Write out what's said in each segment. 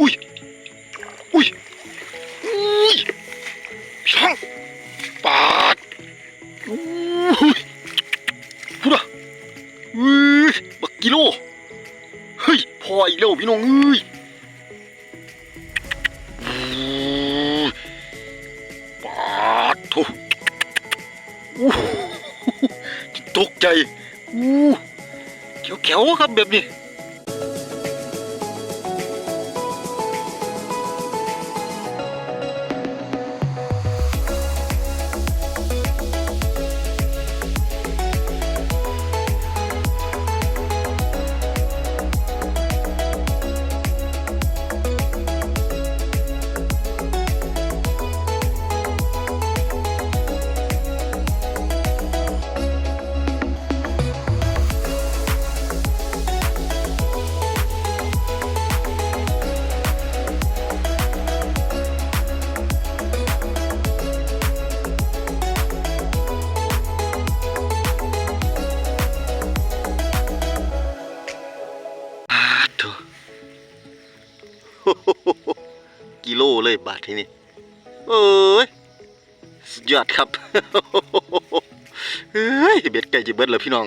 อุ้ย อุ้ย อุ้ยพี่น้องปาดอุ้ยพูดอะอุ้ยบักกิโล เฮ้ยพออีกแล้วพี่น้องเอ้ยอุ้ยปาดโถอู้ตกใจอู้เขียวๆครับแบบนี้ ที่นี่เอ้ยสุดยอดครับเฮ้ยเบ็ดไก่จะเบิดเลยพี่น้อง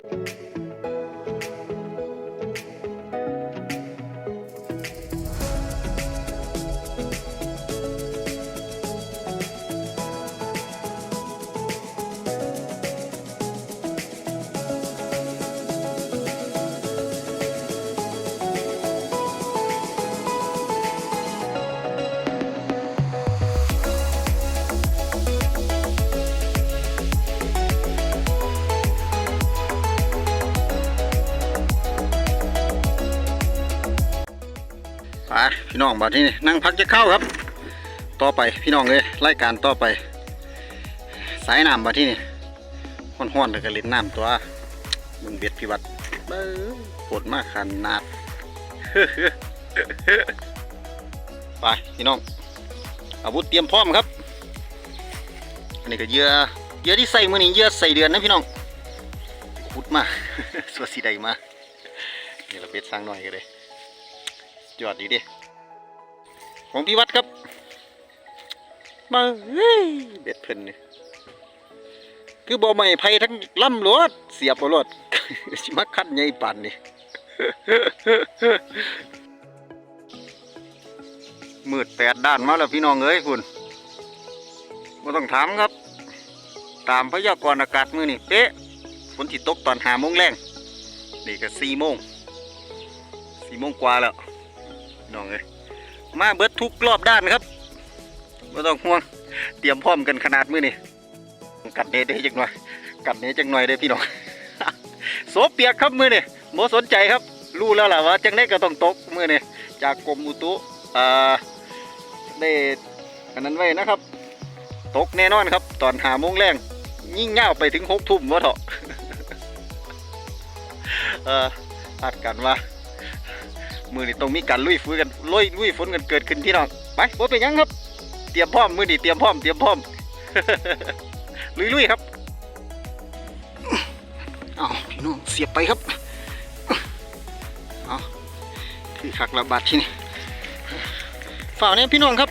น้องบัดนี้นั่งพักจะเข้าครับ ต่อไปพี่น้องเลยรายการต่อไป สายน้ำบัดที่นี่ห้อนๆเลยก็เล่นน้ำตัวมึงเบ็ดพี่วัดเบ้อปวดมากขนาดไปพี่น้อง อาวุธเตรียมพร้อมครับ อันนี้ก็เยื่อเยื่อที่ใส่มือนี่เยื่อใส่เดือนนะพี่น้องขุดมาสวัสดีใดมานี่เราเบ็ดสร้างหน่อยกันเลยยอดดีดิ ของพี่วัดครับ มาเฮ้ยเบ็ดเพิ่นนี่คือบ่ไม่ไผ่ทั้งล่ำรถเสียบเอารถสิมาคัดใหญ่ปานนี่มืดแปดด้านมาแล้วพี่น้องเอ้ยคุณไม่ต้องถามครับ ตามพยากรณ์อากาศมือนี่เป๊ะฝนสิตกตอนหาโมงแรงนี่ก็สี่โมงสี่โมงกว่าแล้วน้องเอ้ย มาเบิดทุกรอบด้านครับไม่ต้องห่วงเตรียมพร้อมกันขนาดมือนี่กัดเนได้จังหน่อย กัดเนจังหน่อยเด้พี่น้องโสเปียกครับมือนี่โมสนใจครับ รู้แล้วล่ะว่าจังได้ก็ต้องตกมือนี่จากกรมอุตุอ่าได้อันนั้นไว้นะครับ ตกแน่นอนครับ ตอนหาโมงแรงยิ่งเง่าวไปถึงหกทุ่มวะเถอะเออคาดกันว่า มือนี่ต้องมีการลุยฝนกันลุยลุยฝนกันเกิดขึ้นพี่น้องไปบ่เป็นหยังครับ เตรียมพร้อมมือนี่เตรียมพร้อมเตรียมพร้อมลุยลุยครับเอาพี่น้องเสียบไปครับเอาคือขักระบาดที่นี่ฝ่าเนี่ยพี่น้องครับ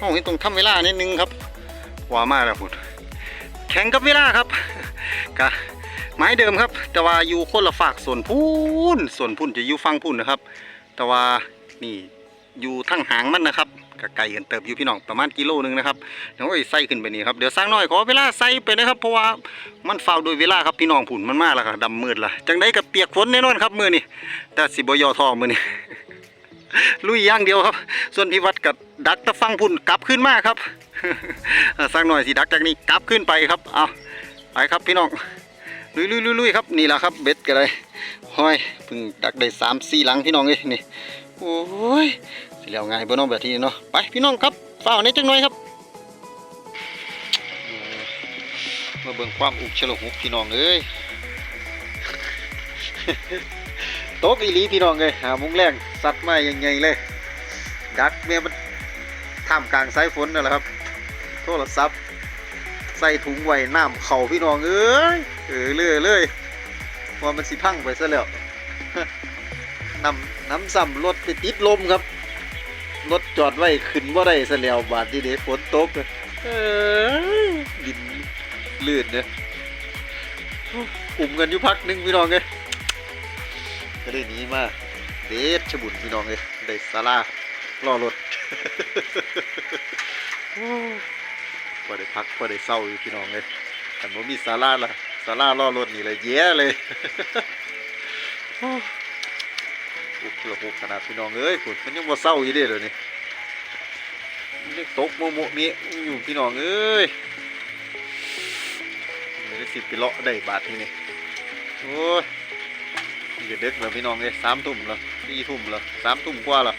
ห้องนี้ต้องทำเวลานิดนึงครับว่ามาแล้วพูดแข่งกับเวลาครับกะไม้เดิมครับ แต่ว่าอยู่คนละฝากส่วนพูนส่วนพุ่นจะอยู่ฟังพุ่นนะครับ แต่ว่านี่อยู่ทั้งหางมันนะครับกไกลกันเติบอยู่พี่น้องประมาณกิโลหนึงนะครับเดี๋ยวไอ้ใส่ขึ้นไปนี่ครับเดี๋ยวสร้างน้อยขอเวลาใส่ไปนะครับ เพราะว่ามันเฝ้าโดยเวลาครับพี่น้องผุนมันมากแล้วก็ดำมืดละจังได้กับเปียกฝนแน่นอนครับมือนี่แต่สิบยอทอมือนี่ลุยย่างเดียวครับ ส่วนพี่วัดกับดักตะฟังพุ่นกลับขึ้นมากครับสร้างหน่อยสิดักจากนี้กลับขึ้นไปครับเอาไปครับพี่น้องลุยลุยลุยลุยครับนี่แหละครับเบ็ดกันเลย ห้อยเพิ่งดักได้สามสี่หลังพี่น้องเอ้ยนี่โอ้ยสิแล้วง่ายบ่น้องแบบนี้เนาะไปพี่น้องครับฝ้าวในจังหน่อยครับมาเบิ่งความอุกฉลกหุกพี่น้องเอ้ยตกอีลีพี่น้องเอ้ยหามุงแรงสัตว์มาอย่างไงเลย ดักเมียมันท่ามกลางสายฝนนั่นแหละครับ โทรศัพท์ใส่ถุงไว้น้ำเข่าพี่น้องเอ้ยเออเลื่อยเลย ว่ามันสิพังไปซะแล้วนำน้ำซ้ำรถไปติดลมครับรถจอดไว้ขึ้นบ่าได้ซะแล้วบาดนี้เด้ฝนตกเอ้ยดินลื่นเนี่ยอุ่มกันอยู่พักหนึงพี่น้องเอ้ยก็ได้หนีมาเดชชบุญพี่น้องเอ้ยได้ศาลารอรถพอได้พักพอได้เศร้าอยู่พี่น้องเลยแต่บ่มีศาลาล่ะ ศาลารอรถนี่เลยแย่เลยโอุกระหุกขนาดพี่น้องเอ้ยคุณมันยังบ่เศร้าอยู่เด้เลยวนี้มันยังตกโมโมมีอยู่พี่น้องเอ้ยมันได้สิไปเลาะได้บาทนี่นี่โอ้ยนี่ก็ดึกแล้วพี่น้องเอ้ยสามทุ่มแล้วสี่ทุ่มแล้วสามทุ่มกว่าแล้ว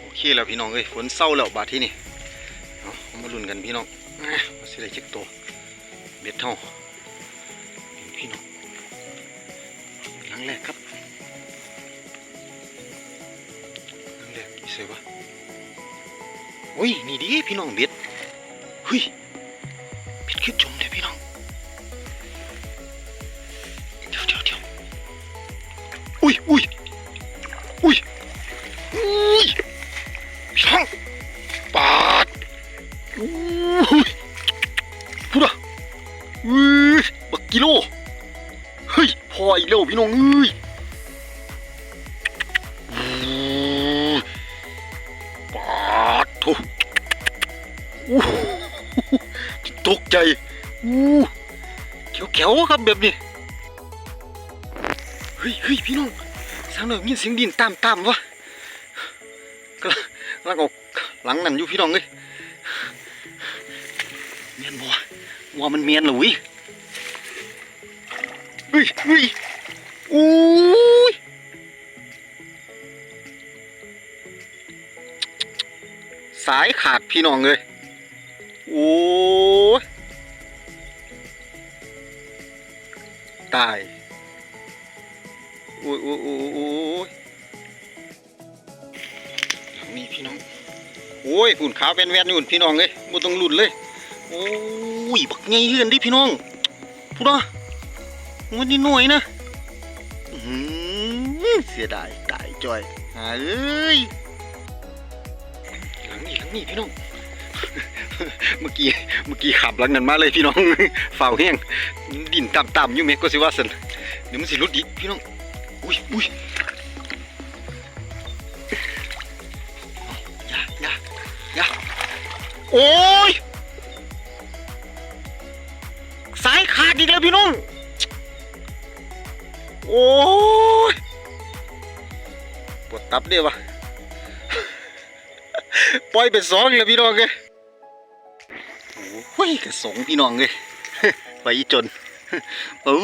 โอเคแล้วพี่น้องเอ้ยฝนเศร้าแล้วบาทที่นี่เอาเอามาลุ้นกันพี่น้อง อะว่าสิได้เช็คตัวเบ็ดเท่าพี่น้องหลังแรกครับหลังแรกอีเสวะโอ้ยนี่ดิพี่น้องเบ็ดเฮ้ย น้องเอ้ยอู้ปาดโถอู้ตกใจอู้เขียวๆครับแบบนี้ เฮ้ยเฮ้ยพี่น้องสังหน่อยมีเสียงดินตามตามๆวะกำลังกำลังออกหลังนั่นอยู่พี่น้องเอ้ยเมียนบ่วะว่ามันเมียนเหรอวิเฮ้ยเฮ้ย อุ้ยสายขาดพี่น้องเลยโอ้ยตายโอ้ยโอ้ยอ้ยโอ้ยหลังนี้พี่น้อง โอ้ยฝุ่นขาวแว่นๆอยู่พี่น้องเลยบ่ต้องหลุดเลย โอ้ย บักไงเฮือนดิพี่น้องพูดนะวันนี้หน่วยนะ สียดายตายจอยหาเอ้ยหลังนี้หลังนี้พี่น้อง เมื่อกี้เมื่อกี้ขับหลังนั้นมาเลยพี่น้องฝ่าวแห้งดินต่ำๆอยู่เมกก็สิว่าสันเดี๋ยวมันสิรุดอีกพี่น้องอุ้ยอุ้ยอย่าอย่าอย่าโอ้ยสายขาดอีกแล้วพี่น้อง โอ้ย ปวดตับเดียวะปล่อยไปสองแล้วพี่น้องเลยโอ้ยกระสงพี่น้องเลยไปจนโอ้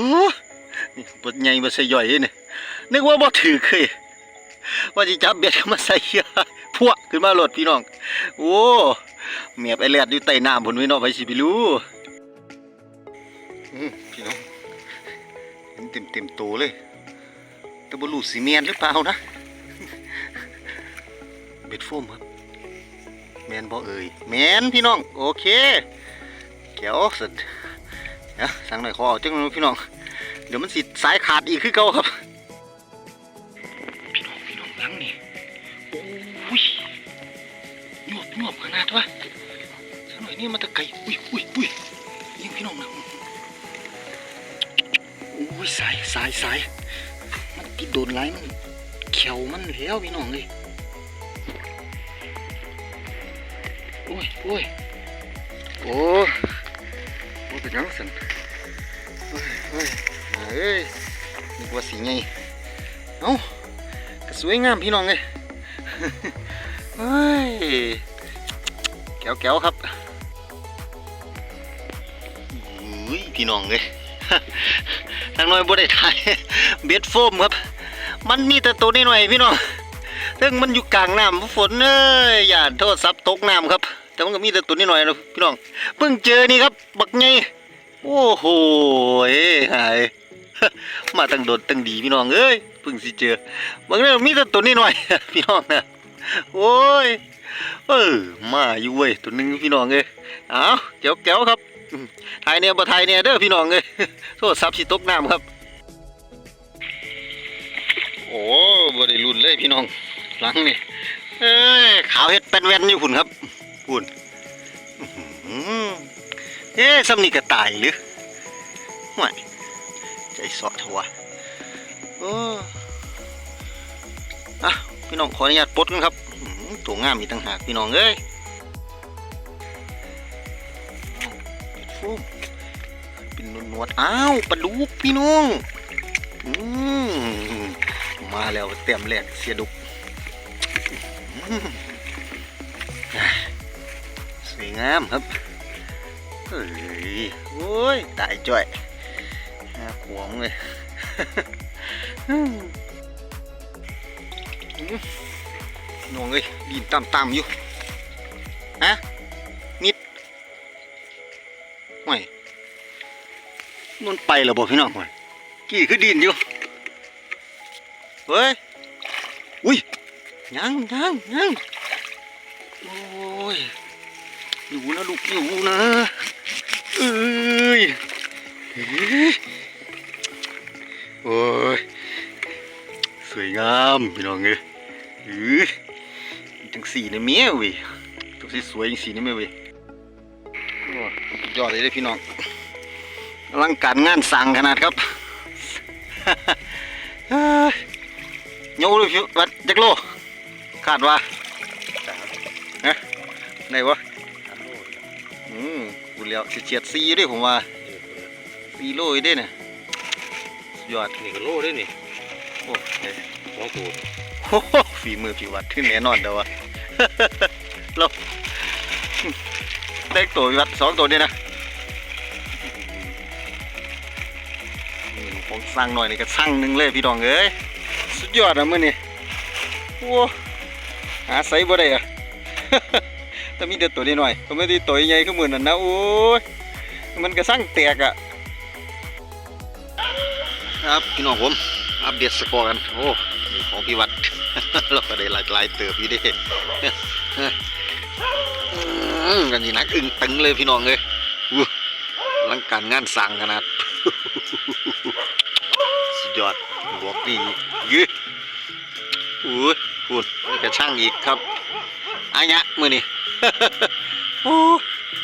นี่บดใหญ่บดใส่ย่อยเนี่ยนึกว่าบ่ถือเคยว่าจะจับเบ็ดเข้ามาใส่พวกขึ้นมาโหลดพี่น้อง โอ้เมียไอแลดอยู่ใต้น้ำผลพี่น้องไปสิไปรู้พี่น้องเห็นเต็มเต็มๆตัวเลยแต่บรูสีเมียนหรือเปล่านะ เบ็ดโฟมครับแมนบอเอ่ยแมนพี่น้อง โอเคเกี่ยวสุดเดี๋ยวสั่งหน่อยขอเอาจังเลยพี่น้อง เดี๋ยวมันสิสายขาดอีกคือเก่าครับ พี่น้องพี่น้องลังนี่โอ้ยยวบยวบขนาดวะสั่งหน่อยนี่มาตะไกลอุ้ยอุ้ยอุ้ยยิงพี่น้องนะอุ้ยสายสายสายมันติดโดนไหลมันเขียวมันแล้วพี่น้องเลย อ้ยโอ้ยโอ้โอ้เป็นยังสันเฮ้ยเฮ้ยเอ้ยนึกว่าสีไงเอ้ากระสวยงามพี่น้องเลยเฮ้ยแก้วแก้วครับอุ้ยพี่น้องเลยทางน้อยบ่ได้ถ่ายเบ็ดโฟมครับ มันมีแต่ตัวนี้หน่อยพี่น้องซึ่งมันอยู่กลางน้ำฝนเอ้ยอย่าโทษซับตกน้ำครับ แต่มันก็มีแต่ตัวน้อยนะพี่น้องเพิ่งเจอนี่ครับ บักไงโอ้โหเอ้หายมาตั้งโดดตั้งดีพี่น้องเอ้ยเพิ่งสิเจอบางเรื่องมีแต่ตัวน้อยพี่น้องนะโอ้ยเออมาอยู่เว้ยตัวหนึงพี่น้องเอ้ยเอาแก้วครับอืมถ่ายเนี่ยบ่ถ่ายเนี่ยเด้อพี่น้องเอ้ยโทษซับสิตกน้ำครับ โอ้บ่ได้รุนเลยพี่น้องหลังนี่เอ้ยขาวเฮ็ดเป็นแว่นอยู่พุ่นครับ พุ่นเอ๊ะซ้ำนี่ก็ตายหรือห่วยใจสาะเถอะวโอ้อะพี่น้องขออนุญาตปลดกันครับตัวงามอีกต่างหากพี่น้องเอ้ยเป็ดฟูมเป็นนวดอ้าวปลาดุกพี่น้องอืมมาแล้วเต็มแรกเสียดุก วยงามครับเฮ้ยโอ้ยตายจ่อยหาขวงเลยน้องเอ้ยดินต่ำๆอยู่ฮะมิดไม่มันไปแล้วบ่พี่น้องมันกี่คือดินอยู่เฮ้ยอุ้ยยังยังยังโอ้ย อยู่นะลูกอยู่นะเอ้ยโอ้ยสวยงามพี่น้องเอ้ยอ้ยจังสีนี่เมียเว้ยตัวสีสวยจังสีนี่เมียเว้ยโอ้ยสุดยอดเลยเด้พี่น้องอลังการงานสั่งขนาดครับเอ้ยโยเลยพี่วัดจักโลคาดว่าฮะไหนวะ อืมกูเลี้ยวสิเฉียดซีอยู่เด้ผมว่าซีโลอยู่เด้เนี่ยสุดยอดนี่ก็โลได้นี่โอ้เอ้ยสองตัวโอ้โหฝีมือพี่วัดขึ้นแน่นอนเด้อวะเราได้ตัวพี่วัดสองตัวเนี่ยนะอืมผมสั่งหน่อยนี่ก็สั่งหนึ่งเลยพี่ดองเอ้ยสุดยอดอะมื้อนี้โอ้หาไซบ่ได้อะ แต่มีแต่ตัวนี้หน่อยก็ไม่ได้ตัวใหญ่ขึ้นมือนั่นนะโอ้ยมันก็สั่งแตกอะครับพี่น้องผมอัปเดตสกอร์กันโอ้ของพี่วัดเราก็ได้หลายหลายเติบอยู่ดิกันนี่นักอึ้งตึงเลยพี่น้องเลยอู้อลังการงานสั่งขนาดสุดยอดบวกนี่ยื้ออู้ยพูดนี่กระช่างอีกครับอายะมือนี่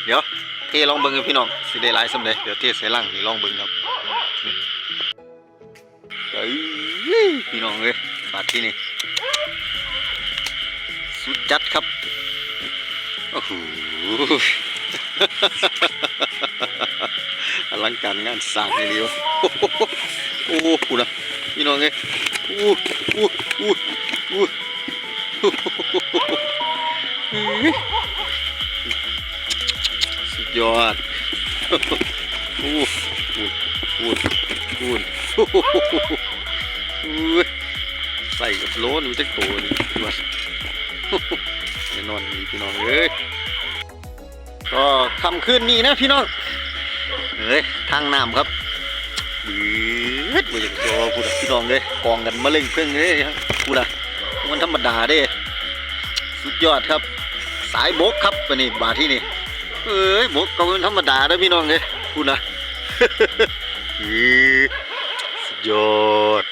เดี๋ยวเทลองเบิ้งกันพี่น้องสิได้หลายสำเร็จเดี๋ยวเทใส่ลังนี่ลองเบิ้งครับนี่เอ้ยพี่น้องเลยบาดที่นี่สุดจัดครับโอ้โหอลังการงานสร้างนี่เดียวโอ้โหกูนะพี่น้องเอ้ยอู้อู้อู้อู้เฮ้ ยอดอู้อู้อู้อู้อู้ใส่กับโลนมันจะโตนี่พี่ว่าแน่นอนนี่พี่น้องเอ้ยก็คำคืนนี้นะพี่น้องเฮ้ยทางน้ำครับบืดมาอย่างเดียวพูดพี่น้องเลยกองกันมาเล่งเพิ่งเลยครับพูดอะมันธรรมดาเด้ สุดยอดครับ สายบกครับไปนี่บาที่นี่ เอ้ยบกก็เป็นธรรมดาเด้พี่น้องเลยพูดนะสุดยอด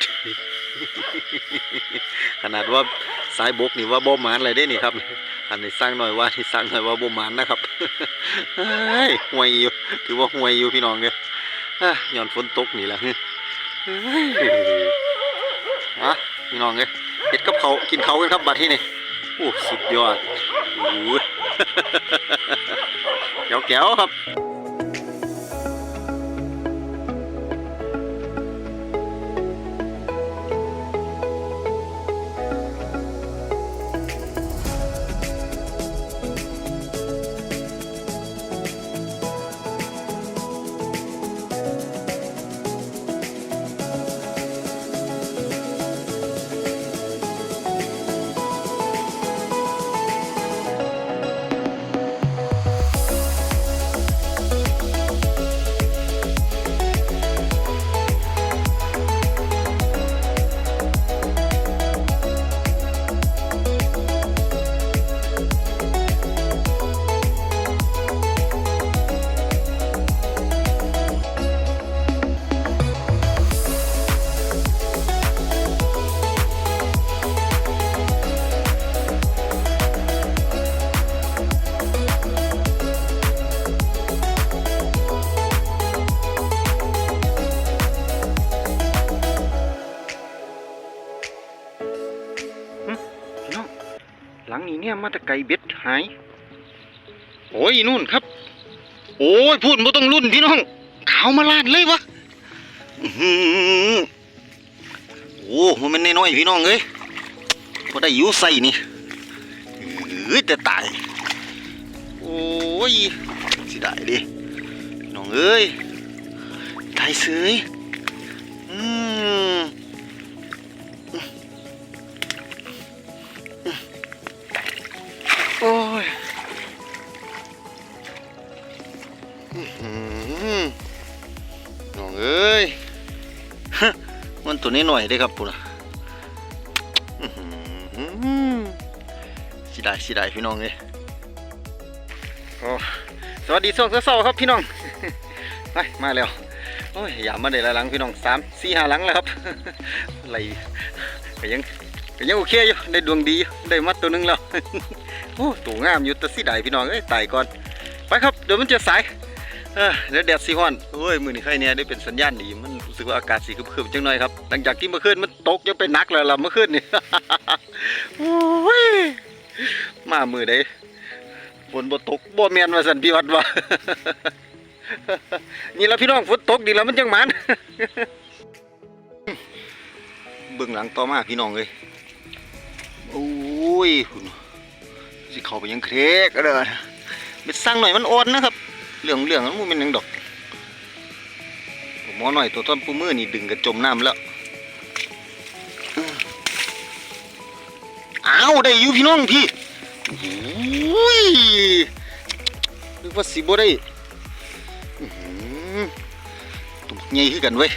ขนาดว่าสายบกนี่ว่าบ่มานอะไรได้นี่ครับ อันนี้สร้างหน่อยว่าที่สร้างหน่อยว่าบ่มานนะครับเฮ้ยห่วยอยู่ถือว่าห่วยอยู่พี่น้องเลยอะย้อนฝนตกนี่แหละฮะพี่น้องเลยเห็ดกับเขาวกินเขากันครับบัดที่นี่โอ้สุดยอดอ้ ยแก้วๆครับ ไกลเบ็ดหาย โอ้ยนู่นครับ โอ้ยพูดบ่ต้องรุ่นพี่น้องขาวมาลาดเลยวะโอ้มันเป็นน้อยพี่น้องเอ้ยพอได้อยู่ใส่นี่เอ้ยแต่ตาย โอ้ยสิได้ดิน้องเอ้ยตายเสย ตัวนี้หน่อยได้ครับปุ่นะอื้อหือสิได้สิได้พี่น้องเอ้ยโอ้สวัสดีช่วงเช้าครับพี่น้องไปมาแล้วโอ้ยอย่ามาได้หลายหลังพี่น้องสามสี่ห้าหลังแล้วครับอะไรก็ยังก็ยังโอเคอยู่ได้ดวงดีอยู่ได้มัดตัวนึงแล้วโอ้ตัวงามอยู่แต่สิได้พี่น้องเอ้ยตายก่อนไปครับเดี๋ยวมันจะสาย เดี๋ยวแดดสีฮ้อนโอ้ยมือนี้ใครเนี่ยได้เป็นสัญญาณดี มันรู้สึกว่าอากาศสีครึมๆจังหน่อยครับ หลังจากที่เมื่อคืนมันตกยังเป็นนักแล้วล่ะเมื่อคืนนี่โอ้ยมามือใดฝนบ่ตกบ่แมนว่าสันพี่วัดว่านี่ละพี่น้องฝนตกดีแล้วมันจังมันเบื้องหลังต่อมาพี่น้องเลยโอ้ยคุณสิเข้าไปยังเครกก็เด้อเม็ดสร้างหน่อยมันอ่อนนะครับ เรื่องเรื่องมันมันเป็นหยังดอกหมอหน่อยตัวต้นปูมือนี่ดึงกันจมน้ำแล้วอ้าวได้อยู่พี่น้องพี่โอ้ยนึกว่าสิบ่ได้ตุ่มใหญ่ขึ้นกันเว้ย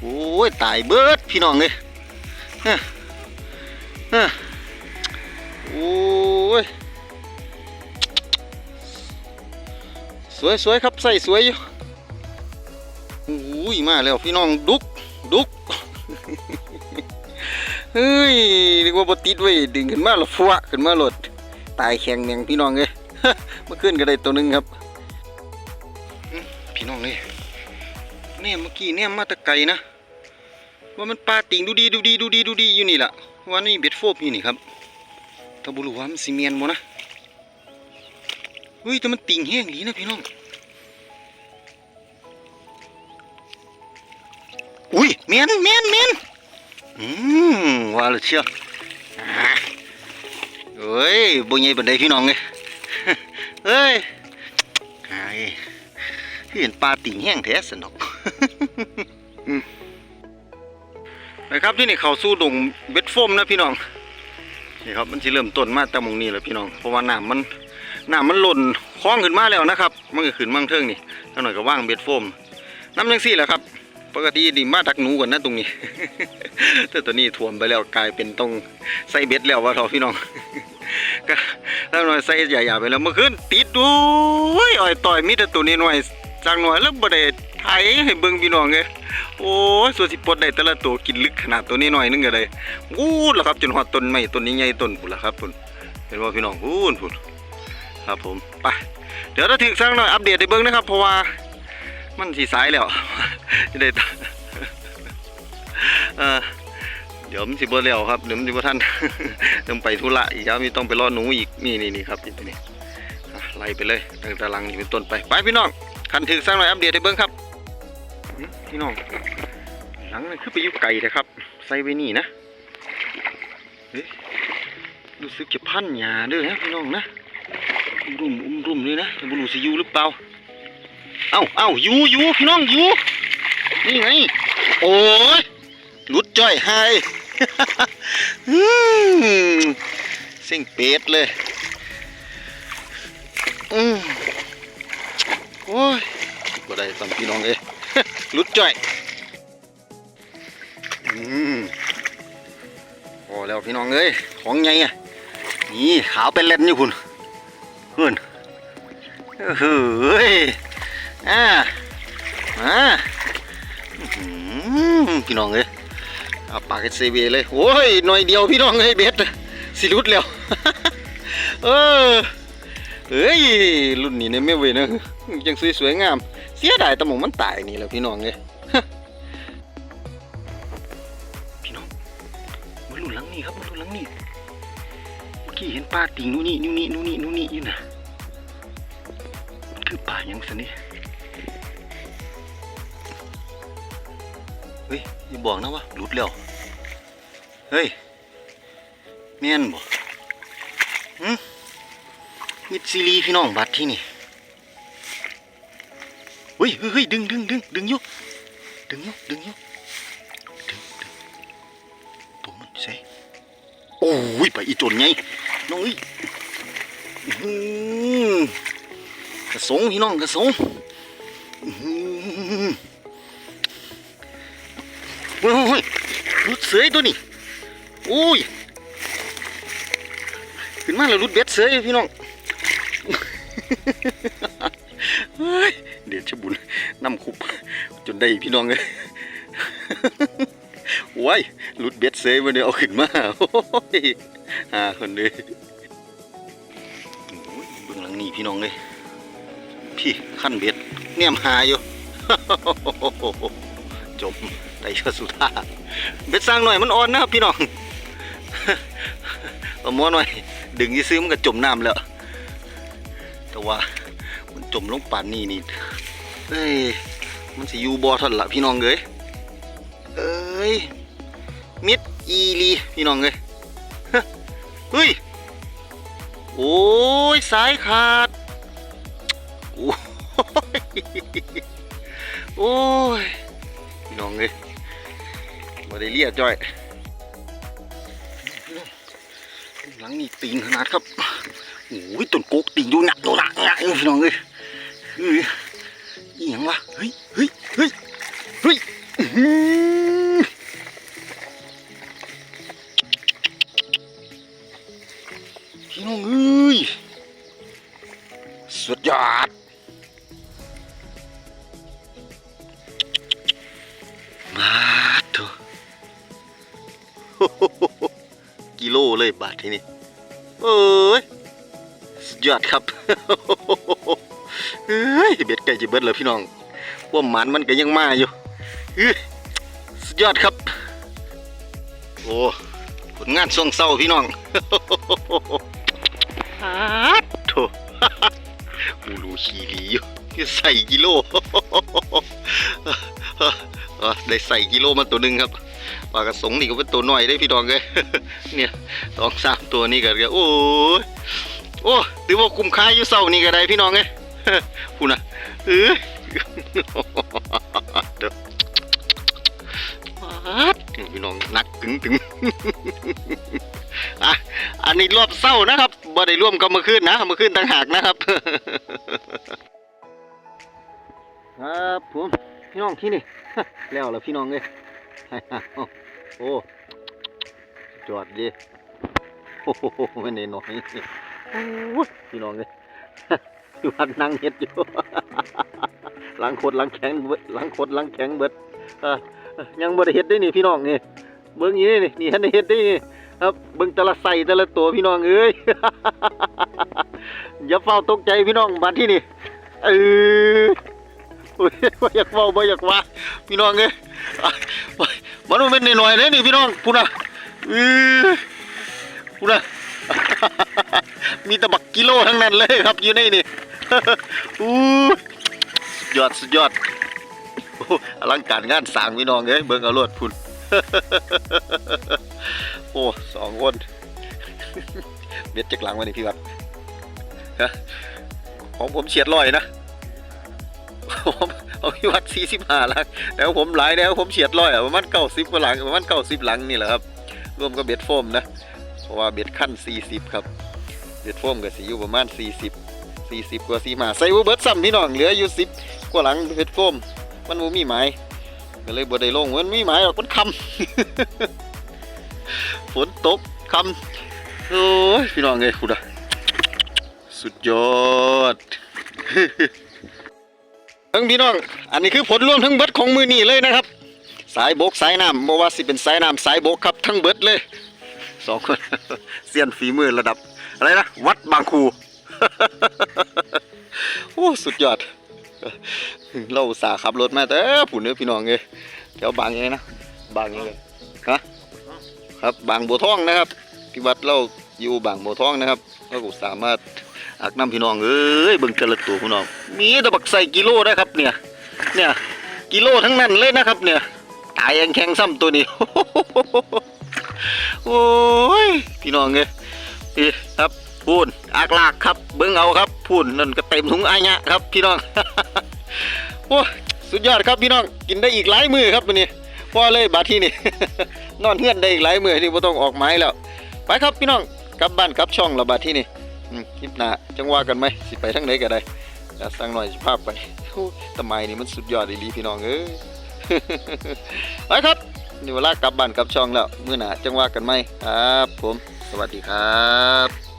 โอ้ยตายเบิดพี่น้องเลยฮะฮะโอ้ย สวยสวยครับใส่สวยอยู่โอ้ยมาแล้วพี่น้องดุกดุกเฮ้ยนึกว่าบติดไว้ดึงขึ้นมาแล้วฟัวขึ้นมาหลดตายแข็งแมงพี่น้องเลยเมื่อคืนก็ได้ตัวหนึงครับ พี่น้องเลยเนี่ยเมื่อกี้เนี่ยมาตะไกนะว่ามันปลาติ่งดูดีดูดีดูดีดูดีอยู่นี่แหละว่านี่เบ็ดโฟบอยู่นี่ครับถ้าบุรุษว่ามันซีเมนบ่นะ เฮ้ยแต่มันติ่งแห้งดีนะพี่น้อง อุ้ยเมียนเมียนเมียนอืมว่าและเชียวอ่าเอ้ยบ่ใหญ่ปานใดพี่น้องเลยเอ้ยไอ้เห็นปลาติ่งแห้งแท้สนอกอืมนะครับที่นี่เขาสู้ดงเบ็ดโฟมนะพี่น้องนี่ครับมันจะเริ่มต้นมาแต่หมองนี้แหละพี่น้องเพราะว่าน้ำมัน น้ำมันหล่นคล้องขึ้นมาแล้วนะครับมันก็ขึ้นมั่งเทิงนี่ถ้าหน่อยก็ว่างเบ็ดโฟมน้ำยังสี่แหละครับ ปกติดีมาดักหนูก่อนนะตรงนี้ แต่ตอนนี้ท่วมไปแล้วกลายเป็นต้องใส่เบ็ดแล้วว่าเถอพี่น้องก็ถ้าหน่อยใส่ใหญ่ๆไปแล้วเมื่อคืนติดดูยอ่อยต่อยมีแต่ตัวนี้หน่อยจังหน่อยแล้วบ่ได้ไถให้เบิ่งพี่น้องเอ้ยโอ้ยส่วนสิปดได้แต่ละตัวกินลึกขนาดตัวนี้หน่อยนึงก็เลยวู้ดแล้วครับจนฮอดต้นไม้ต้นนี้ใหญ่ต้นพุ่นละครับพุ่นเห็นว่าพี่น้องพูนพุ่น ครับผมไปเดี๋ยวถ้าถึงสักหน่อยอัปเดตให้เบิ่งนะครับ เพราะว่ามันสิสายแล้วจะได้เออเดี๋ยวมันสิบ่แล้วครับเดี๋ยวมันสิบ่ทันต้องไปธุระอีกแล้วมีต้องไปรอหนูอีกนี่นี่นี่ครับนี่ตัวนี้อ่ไล่ไปเลยตั้งแต่หลังนี่เป็นต้นไปไปพี่น้องคันถึงสร้างหน่อยอัปเดตให้เบิ้งครับพี่น้องหลังนี่คือไปยู่ไกลนะครับใส่ไว้นี่นะรู้สึกจะพันหยาด้วยนะพี่น้องนะ รุมอุ้มรุ่มเลยนะบุรุษยูหรือเปล่า เอ้าเอ้ายูยูพี่น้องยูนี่ไง โอ้ยหลุดจ้อยหายอืมเส้งเป็ดเลยอืมโอ้ยบ่ได้ตามพี่น้องเอ้ยหลุดจ้อยอืมพอแล้วพี่น้องเอ้ยของไงอะนี่ขาวเป็นเล่นอยู่คุณ คุณเฮ้ยอ่าอ่าพี่น้องเอ้ยเอาปากเซเวเลยโอ้ยหน่อยเดียวพี่น้องเอ้ยเบ็ดสิรุดแล้วเออเอ้ยรุ่นนี้เนี่ยไม่เว้ยนะยังสวยสวยๆงาม เสียดายแตะหมงมันตายนี่แหล้วพี่น้องเอ้ย พี่เมื่อกี้เห็นปลาติ่งนู่นนี่นู่นนี่นู่นนี่นู่นนี่อยู่นะมันคือปลายังสนี่เฮ้ยอย่าบอกนะว่าหลุดแล้ว เฮ้ยแม่นบ่หึมิดซีรีพี่น้องบัดที่นี่เฮ้ยเฮ้ยดึงดึงดึงดึงยุดึงยุดึงยุดึงดึงตัวมันเซ่โอ้ยไปอีจนไง น้องเอ้ยกระสงพี่น้องกระสงอื้อหือเฮ้ยเฮ้ยรุดเสยตัวนี้โอ้ยขึ้นมาแล้วรุดเบ็ดเสยพี่น้องเฮ้ยเดี๋ยวจะบุญน้ำคุบจนได้พี่น้องเลย ว้ายหลุดเบ็ดเซยวันนี้เอาขึ้นมาโอ้ยหาคนเลยโอ้ยเบื้องหลังนี่พี่น้องเลยพี่ขั้นเบ็ดเนี่ยมหาอยู่จมได้เชื่อสุดาเบ็ดสร้างหน่อยมันอ่อนนะพี่น้องเอาม้อหน่อย ดึงยี่ซื้อมันก็จมน้ำแล้ว แต่ว่ามันจมลงป่านนี้นี่เอ้ยมันสิอยู่บ่อทันละพี่น้องเอ้ยเอ้ย มิดอีลีพี่น้องเอ้ยฮเฮ้ย โอ้ยสายขาด โอ้ยโอ้ยพี่น้องเอ้ยมาได้เลียจ้อย หลังนี่ตีนขนาดครับ โอ้ยต้นโกกตีนอยู่หนักอยู่หนักหนักอยู่พี่น้องเอ้ยเฮ้ยอีหยังวะ เฮ้ย เฮ้ย เฮ้ย เฮ้ย สุดยอดมาเถอะกิโลเลยบาทที่นี่เอ้ยสุดยอดครับเฮ้ยเบ็ดไก่จะเบิดเลยพี่น้องว่าหมันมันก็ยังมาอยู่เฮ้ยสุดยอดครับ โอ้ผลงานช่วงเศร้าพี่น้อง ใส่กิโลได้ใส่กิโลมาตัวหนึ่งครับปลากระสงนี่ก็เป็นตัวน้อยได้พี่น้องเลยเนี่ยสองสามตัวนี้ก็เลยโอ้ยโอ้ถือว่าคุ้มค่าอยู่เศร้านี่ก็ได้พี่น้องเอ้ยพูดนะเออพี่น้องนักถึงถึงอะอันนี้รอบเศร้านะครับบ่ได้ร่วมกับเมื่อคืนนะเมื่อคืนต่างหากนะครับ ครับผมพี่น้องที่นี่แล้วแล้วพี่น้องเลยโอ้จอดดีโอ้โหไม่ได้น้อยโอ้ยพี่น้องเลยอยู่พันนั่งเฮ็ดอยู่หลังโคตรหลังแข็งเบิดหลังโคตรหลังแข็งเบิดเอ่อยังบ่ได้เฮ็ดได้นี่พี่น้องนี่เบิ่งนี้นี่นี่ทันได้เฮ็ดได้นี่ครับเบิ่งแต่ละใส่แต่ละตัวพี่น้องเอ้ยอย่าเฝ้าตกใจพี่น้องบัดที่นี่เออโอ้ย บ่อยากเฝ้าบ่อยากว่าพี่น้องเอ้ยมันบ่แม่นน้อยๆเด้นี่พี่น้องพุ่นน่ะเออพุ่นน่ะมีแตะบักกิโลทั้งนั้นเลยครับอยู่ในนี่อู้ยอดสุดยอดอลังการงานสร้างพี่น้องเอ้ยเบิ่งเอารวดพุ่นโอ้สองคนเบ็ดจักหลังวันนี้พี่วัดของผมเฉียดร้อยนะ ผมพิวัดสี่สิบห้าหลังแล้วผมหลายแล้วผมเฉียดร้อยอะประมาณเก้าสิบกว่าหลังประมาณเก้าสิบหลังนี่แหละครับรวมกับเบ็ดโฟมนะเพราะว่าเบ็ดขั้นสี่สิบครับเบ็ดโฟมก็สิอยู่ประมาณสี่สิบสี่สิบกว่าสีมาใส่บ่เบิดซ้ำพี่น้องเหลืออยู่สิบกว่าหลังเบ็ดโฟมมันบ่มีหมายก็เลยบ่ได้ลงมันมีหมายหรอกมันคำฝนตกคำโอ้ยพี่น้องเอ้ยคุณอะสุดยอด ทั้งพี่น้อง อันนี้คือผลรวมทั้งเบิดของมือนี่เลยนะครับ สายบกสายน้ำบ่ว่าสิเป็นสายน้ำสายบกครับทั้งเบิดเลยสองคนเซียนฝีมือระดับ อะไรนะ วัดบางคูโอ้สุดยอด เราสาขับรถมาแต่ผู้เนื้อพี่น้องเลยแถวบางยังไงนะบางยังไงฮะครับบางบัวทองนะครับที่วัดเราอยู่บางบัวทองนะครับก็สามารถ อักน้ำพี่น้องเอ้ยเบิ่งแต่ละตัวพี่น้อง มีตะบักใส่กิโลนะครับเนี่ย เนี่ย กิโลทั้งนั้นเลยนะครับ เนี่ย ตายยังแข็งซ้ำตัวนี้ โอ้ย พี่น้องเอ้ยนี่ครับพูนอักลากครับ เบิ่งเอาครับพูนนั่นก็เต็มถุงอายะครับพี่น้อง โอ้สุดยอดครับพี่น้อง กินได้อีกหลายมือครับวันนี้พอเลยบาดที่นี่ นอนเงื่อนได้อีกหลายมือที่ไ่ต้องออกไม้แล้ว ไปครับพี่น้องกลับบ้านกลับช่องและบาดที่นี่ คลิปหน้าจังว่ากันไหมสิไปทั้งไหนก็ได้แต่สั่งหน่อยสิภาพไปแตะไมนี่มันสุดยอดอีหลีพี่น้องเอ้ยไปครับนี่เวลากลับบ้านกลับช่องแล้วมื้อหน้าจังว่ากันไหมครับ ผม สวัสดีครับ